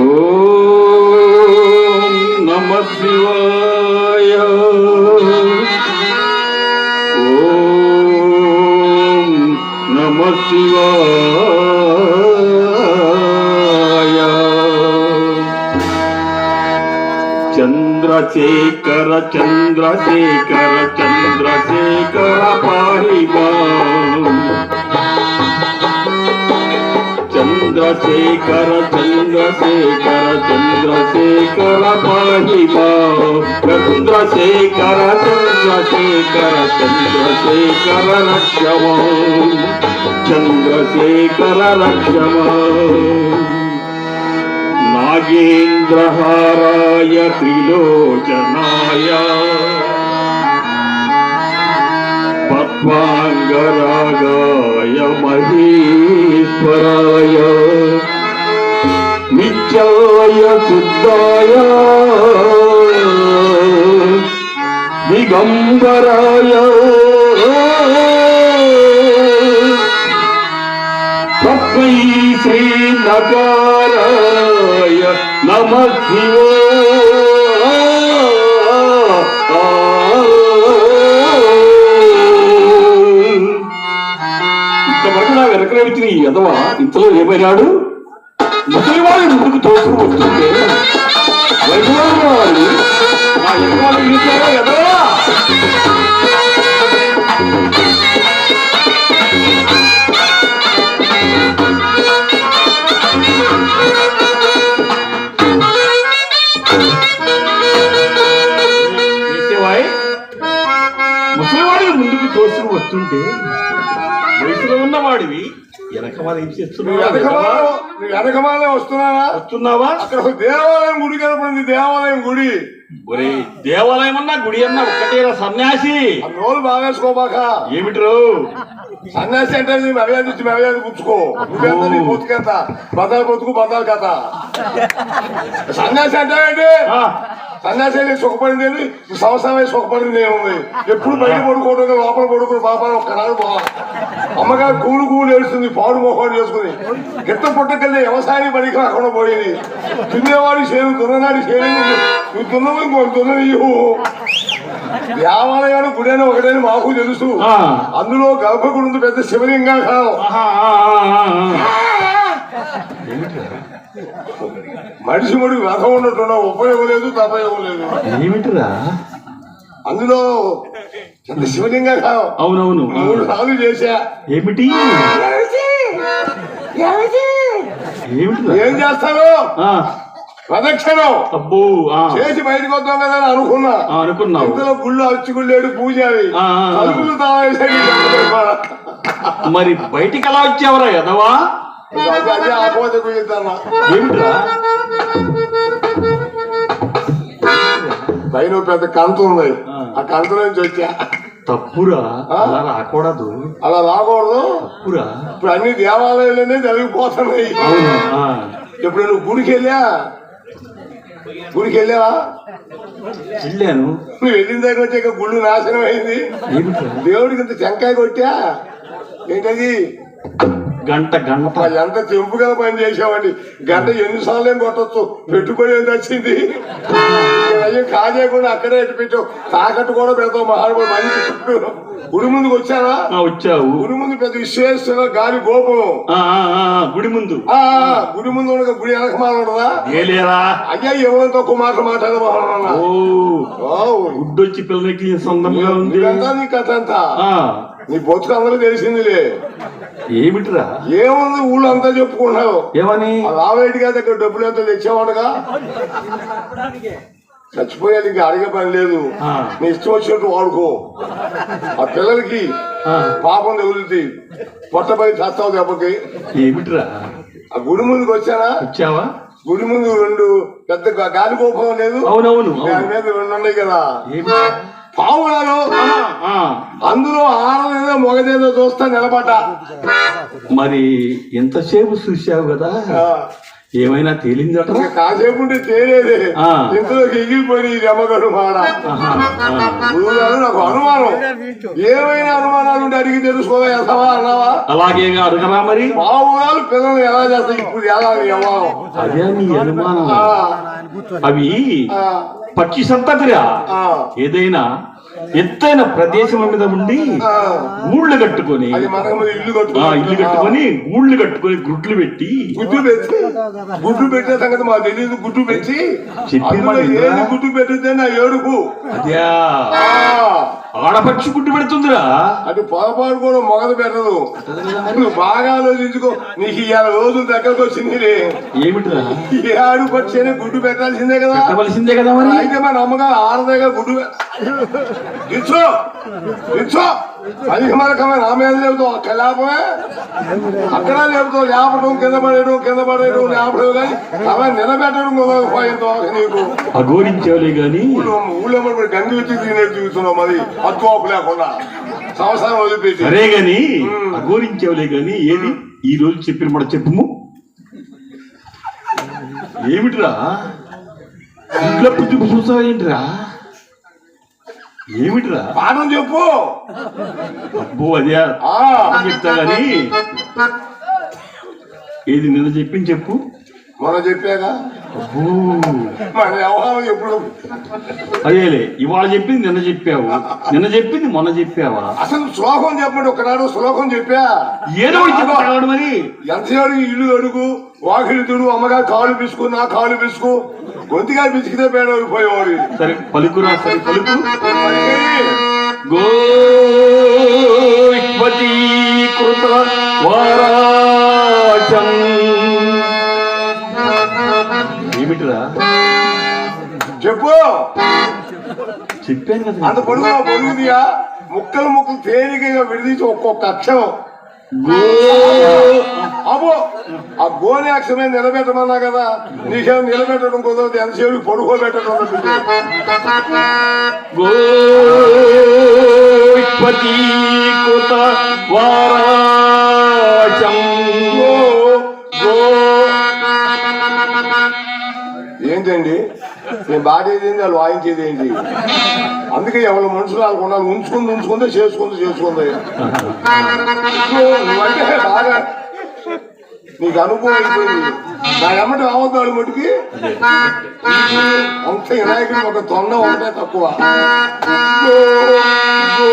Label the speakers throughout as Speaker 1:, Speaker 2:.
Speaker 1: ఓం నమ శివాయ. ఓం నమ శివాయ. చంద్రశేఖర చంద్రశేఖర చంద్రశేఖర పారిబా చంద్రశేఖర చంద్రశేఖర చంద్రశేఖర పాహిమా చంద్రశేఖర చంద్రశేఖర చంద్రశేఖర రక్షమా. చంద్రశేఖర రక్షమా. నాగేంద్రహారాయ త్రిలోచనాయ. పద్మాంగరాగాయ మహేశ్వరాయ నిత్యాయ సిద్ధాయ దిగంబరాయ తస్మై శ్రీ నకారాయ నమ ఇంతవరకు నా వెనకనే వచ్చిన ఈ ఎదవ ఇంతలో ఏమైనాడు ముసలివాడు ముందుకు తోసుకు వస్తుంటే వైద్యవాడు వాళ్ళు నా ఎదవాళ్ళు పిలిచారా ఎదవా ముసలివాడిని ముందుకు తోసుకు వస్తుంటే? వయసులో ఉన్నవాడివి. ఏం చేస్తున్నావు
Speaker 2: వెనకమాల వస్తున్నావా
Speaker 1: వస్తున్నావా?
Speaker 2: అక్కడ ఒక దేవాలయం గుడి కనపడింది దేవాలయం గుడి.
Speaker 1: ఒరే దేవాలయం అన్నా గుడి అన్నా ఒక్కటేరా సన్యాసి.
Speaker 2: నోలు బాగేసుకోబాక
Speaker 1: ఏమిట్రు?
Speaker 2: సన్యాసి అంటే మర్యాద ఇచ్చి మర్యాద పుచ్చుకో. నువ్వెంత నీ బతుకెంత? బదాలు బతుకు బదాలు కథ. సన్యాసి అంటే అయితే సుఖపడింది నువ్వు సంవత్సరమే సుఖపడింది ఏముంది? ఎప్పుడు బయట పడుకోవడం లోపల పడుకుని పాపాలు ఒక్కనాడు బా అమ్మగారు కూలు కూలు ఏడుస్తుంది పాడు మొహం చేసుకుని. గిట్ట పుట్టకెళ్ళి వ్యవసాయానికి పనికి రాకుండా పోయింది. దున్నేవాడి చేను దున్ననాడి చేను నువ్వు దున్నవు ఇంకో దున్ననీయు దేవాలయాలు గుడైన ఒకటని మాకు తెలుసు. అందులో గర్భగుడి ఉంది పెద్ద శివలింగం
Speaker 1: ఆ.
Speaker 2: మనిషి మడికి రథం ఉన్నట్టున్నా ఉపయోగం లేదు తపయోగం లేదు.
Speaker 1: ఏమిటిరా?
Speaker 2: అందులో శివలింగం
Speaker 1: అవునవును.
Speaker 2: మూడు సార్లు చేశా.
Speaker 1: ఏమిటి? ఏమిటిరా?
Speaker 2: ఏం చేస్తాను?
Speaker 1: ఆ,
Speaker 2: ప్రదక్షిణం.
Speaker 1: అబ్బో ఆ,
Speaker 2: చేసి బయటకు వద్దాం కదా అని అనుకున్నా.
Speaker 1: ఆ, అనుకున్నావు.
Speaker 2: ఇంతలో గుళ్ళు అచ్చుకుళ్ళేడు పూజ అవి
Speaker 1: ఆ, ఆ, ఆ.
Speaker 2: తలుపులు తావేసాడు
Speaker 1: మరి బయటికి ఎలా వచ్చావరా ఎదవా
Speaker 2: అదే అదే ఆపోతే కుయ్యద్దన్న
Speaker 1: ఏమిట్రా?
Speaker 2: పైన పెద్ద కంత ఉంది.
Speaker 1: ఆ.
Speaker 2: కంత నుంచి వచ్చా.
Speaker 1: తప్పురా. అలా రాకూడదు.
Speaker 2: అలా రాకూడదు?
Speaker 1: తప్పురా.
Speaker 2: ఇప్పుడు అన్ని దేవాలయాలనే జరిగిపోతున్నాయి. ఇప్పుడు నువ్వు గుడికి వెళ్ళా? గుడికి వెళ్ళావా?
Speaker 1: వెళ్ళాను.
Speaker 2: నువ్వు వెళ్ళిన దగ్గర వచ్చాక గుళ్ళు నాశనం అయింది. దేవుడికి ఇంత టెంకాయ కొట్టా? ఏంటది?
Speaker 1: గంట గంట.
Speaker 2: ఎంత చెంపుగా పని చేసామండి గంట ఎన్నిసార్లు ఏం కొట్టచ్చు? పెట్టుబడి ఎంత వచ్చింది అయ్యో కాజేయకుండా అక్కడే ఎట్టు పెట్టావు తాకట్టు కూడా పెడతావు మహానుభావుడు. మంచి చుట్టూ. గుడి ముందుకు వచ్చారా
Speaker 1: ఆ, వచ్చావు.
Speaker 2: గుడి ముందు పెద్ద విశ్వేశ్వర గాలి గోపం.
Speaker 1: గుడి ముందు.
Speaker 2: గుడి ముందు ఉన్న గుడి వెనకమాల ఉండదా
Speaker 1: ఏలేరా
Speaker 2: అయ్యా ఎవరితో తక్కువ మాటలు మాట్లాడదు మహారాణ
Speaker 1: ఓ. గుడ్డొచ్చి పిల్లలకి సొంతంగా ఉంది.
Speaker 2: నీ కథ అంతా.
Speaker 1: ఆ.
Speaker 2: నీ బతుకు అందరూ తెలిసిందిలే.
Speaker 1: ఏమిటిరా?
Speaker 2: ఏముంది ఊళ్ళో అంతా చెప్పుకుంటున్నావు?
Speaker 1: ఏమని?
Speaker 2: ఆ రావేటి గారి దగ్గర డబ్బులు ఎంత తెచ్చావంటగా? చచ్చిపోయాడు ఇంకా అడిగే పని లేదు. నీ ఇష్టం వచ్చినట్టు వాడుకో. ఆ పిల్లలకి పాపం తగులుతుంది పొట్టపడి చస్తావు దెబ్బకి.
Speaker 1: ఏమిటిరా?
Speaker 2: ఆ గుడి ముందుకు వచ్చానా?
Speaker 1: వచ్చావా?
Speaker 2: గుడి ముందు రెండు పెద్ద గాలి గోపం లేదు?
Speaker 1: అవునవును
Speaker 2: దాని. మీద రెండు ఉన్నాయి కదా.
Speaker 1: ఏమిట్రా?
Speaker 2: పావులాలు
Speaker 1: ఆ, ఆ.
Speaker 2: అందులో ఆడదేదో మొగదేదో చూస్తా నిలబడ్డా.
Speaker 1: మరి ఎంతసేపు చూసావు కదా? ఏమైనా తేలిందట
Speaker 2: కాసేపు ఉంటే తేలేదే. ఎగిరిపోయి మాడ. గురువుగారు నాకు అనుమానం. ఏమైనా అనుమానాలు ఉంటే అడిగి తెలుసుకోవా అన్నావా?
Speaker 1: అలాగే అడగరా మరి?
Speaker 2: ఊరాలు పిల్లలు ఎలా చేస్తాయి? ఇప్పుడు ఎలా
Speaker 1: అదే నీ అనుమానం. అవి పక్షి సంతతిరా.
Speaker 2: ఆ,
Speaker 1: ఏదైనా ఎత్తైన ప్రదేశం మీద ఉండి
Speaker 2: ఆ.
Speaker 1: గూళ్ళు కట్టుకొని
Speaker 2: ఇల్లు కట్టుకుని.
Speaker 1: ఇల్లు కట్టుకొని గుడ్లు పెట్టి
Speaker 2: గుడ్డు పెట్టి గుడ్డు పెట్టే సంగతి మాకు తెలియదు గుడ్డు పెట్టి? ఏది గుడ్డు పెట్టితే నా ఏడుపు.
Speaker 1: అదే. ఆడపక్షి గుడ్డు పెడుతుందిరా.
Speaker 2: అది పొరపాటు కూడా మొగదు పెట్టదు. నువ్వు బాగా ఆలోచించుకో. నీకు ఇవాళ రోజులు దగ్గరకు వచ్చింది
Speaker 1: ఏమిటిరా?
Speaker 2: ఈ ఆడు పక్షి అని గుడ్డు పెట్టాల్సిందే కదా.
Speaker 1: పెట్టవలసిందే కదా మరి?
Speaker 2: అయితే మన అమ్మగారు ఆడదేగా గుడ్డు ఇచ్చో ఇచ్చో అది మనకమైన ఆమె లేపుతావు అక్కడ లేపమే అక్కడ లేపుతావు లేపడం కింద పడేయడం కింద పడేయడం లేపడం కానీ ఆమె నిలబెట్టడం కుదరకపోయిందో నీకు.
Speaker 1: అఘోరించేవలే గాని.
Speaker 2: ఊళ్ళో మరి గంగి వచ్చి తినేది చూస్తున్నావు మరి అద్దువాపు లేకుండా సంవత్సరం వదిలిపెట్టి.
Speaker 1: సరే గాని అఘోరించేవలే గాని ఏది? ఈ రోజు చెప్పిన మాట చెప్పుము. ఏమిటిరా? గుడ్లప్పు చూపు చూసావా ఏంటిరా ఏమిటిరా?
Speaker 2: పాఠం చెప్పు.
Speaker 1: అబ్బో అదే చెప్తా గాని. ఏది నిన్న చెప్పింది చెప్పు.
Speaker 2: మొన్న చెప్పాగా? మన వ్యవహారం ఎప్పుడు
Speaker 1: అదేలే ఇవాళ చెప్పింది నిన్న చెప్పావు. నిన్న చెప్పింది మొన్న చెప్పావా?
Speaker 2: అసలు శ్లోకం చెప్పండి ఒకనాడు శ్లోకం చెప్పా.
Speaker 1: ఏదో చెప్పాడు మరి.
Speaker 2: ఎంతసేపు ఇల్లు అడుగు వాకిలి తుడు అమ్మగారు కాలు పిసుకు నా కాలు పిసుకు. గొంతుగా పిసికితే పేడ పోయేవాడు
Speaker 1: సరే పలుకురా సరే పలుకు. గోపతి కృత వారాచం. ఏమిటిరా?
Speaker 2: చెప్పు.
Speaker 1: చెప్పాను కదా.
Speaker 2: అంత పొడుగు పొడుగుదియా? ముక్కలు ముక్కలు తేలికగా విడదీసి ఒక్కొక్క అక్షరం.
Speaker 1: గో.
Speaker 2: అబ్బో ఆ గోని అక్షరమే నిలబెట్టమన్నా కదా? నీకేం నిలబెట్టడం కుదరదు. ఎంతసేపు పడుకోబెట్టడం.
Speaker 1: గోపతి కృత వారాచం
Speaker 2: ఏంటండి నేను బాధేది ఏంటి వాళ్ళు వాయించేది ఏంటి అందుకే ఎవరి మనుషులు వాళ్ళకు ఉండాలి. ఉంచుకుంది ఉంచుకుందే చేసుకుంది చేసుకుంది. నువ్వంటే బాగా నీకు అనుభవం అయిపోయింది. నా ఎమ్మటి రావద్దాడు మటుకి అంత వినాయకుడు ఒక తొండ ఒకటే తక్కువ. గో, గో,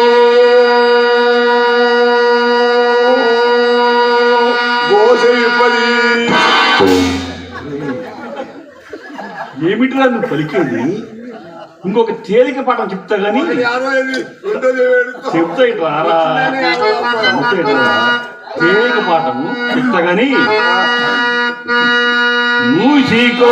Speaker 2: గోసేపది.
Speaker 1: ఏమిటిరా నువ్వు పలికేది? ఇంకొక తేలిక పాఠం చెప్తా గాని.
Speaker 2: ఒకటి యాభై ఐదు, రెండోది ఏడు.
Speaker 1: చెప్తా ఇటు రారా చెప్తా ఇటు రా. తేలిక పాఠము చెప్తా గాని. మూసికో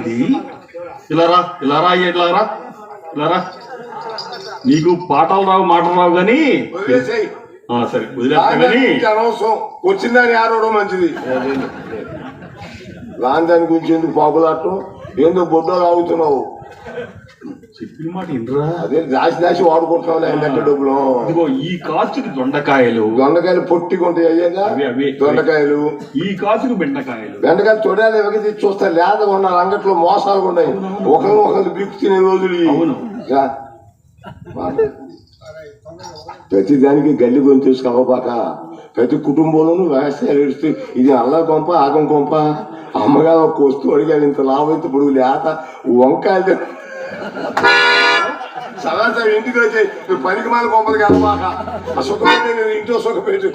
Speaker 1: మాట్లాడేది ఇలా రా ఇలా రా అయ్యా, ఇలా రా ఇలా రా నీకు పాటలు రావు మాటలు రావు. ఆ, సరే వదిలేస్తా
Speaker 2: దానికి అనవసరం. వచ్చిందని ఆడవడం మంచిది. దాని గురించి ఎందుకు పాపులాడటం? ఏందో బొడ్డో లాగుతున్నావు?
Speaker 1: చెప్పిన మాట ఇంద్రా
Speaker 2: అదే ఎందక్క డబ్బులు.
Speaker 1: ఇదిగో ఈ కాచుకి దొండకాయలు.
Speaker 2: దొండకాయలు పొట్టిగా ఉంటాయి అయ్యాగా? దొండకాయలు.
Speaker 1: ఈ కాచుకు బెండకాయలు.
Speaker 2: బెండకాయలు తొడాలు ఎవరికి చూస్తే లేదా ఉన్నారు అంగట్లో మోసాలు ఉన్నాయి. ఒకరు ఒకరు బిక్కు తినే రోజులు. ప్రతి దానికి గల్లి గొంతు కవ్వబాక ప్రతి కుటుంబంలోనూ వ్యవసాయాలు ఏడుస్తూ ఇది అల్ల కొంప ఆగం కొంప? అమ్మగారు ఒక వస్తువు అడిగారు ఇంత లాభం ఇంత పొడుగు లేత వంకాయలు సరాసరి ఇంటికి వచ్చి నువ్వు పనికి మాల కొంపలకి వెళ్ళబాక ఆ సుఖమైతే నేను ఇంట్లో సుఖపెట్టు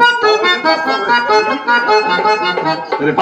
Speaker 1: సరే